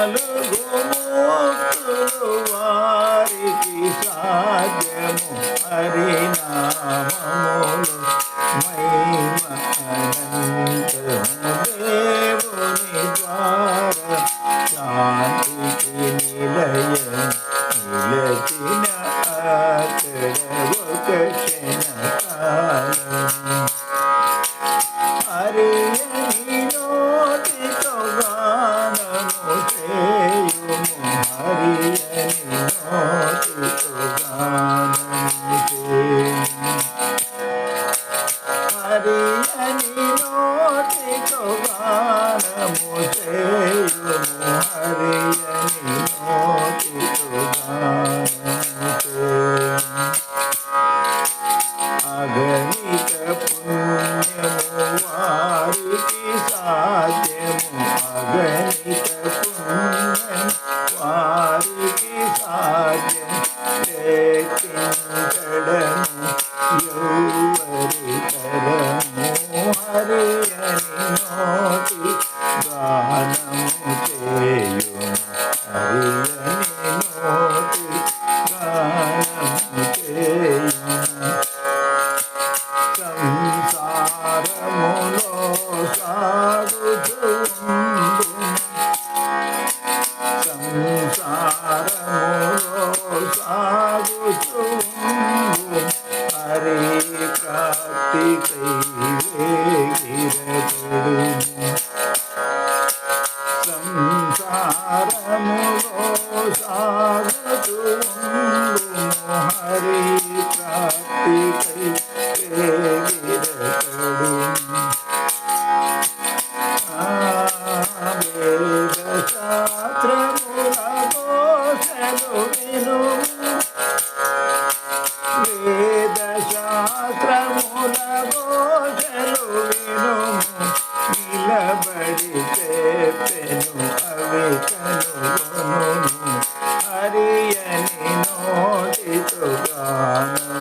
ভালো গো സാധ്യമോ അഗണിത പുണ്യം വാരിക്ക് സാധ്യം തേക്കിടമു യൗവരി കരമോ ഹരിയനോതി ഗാനം Love.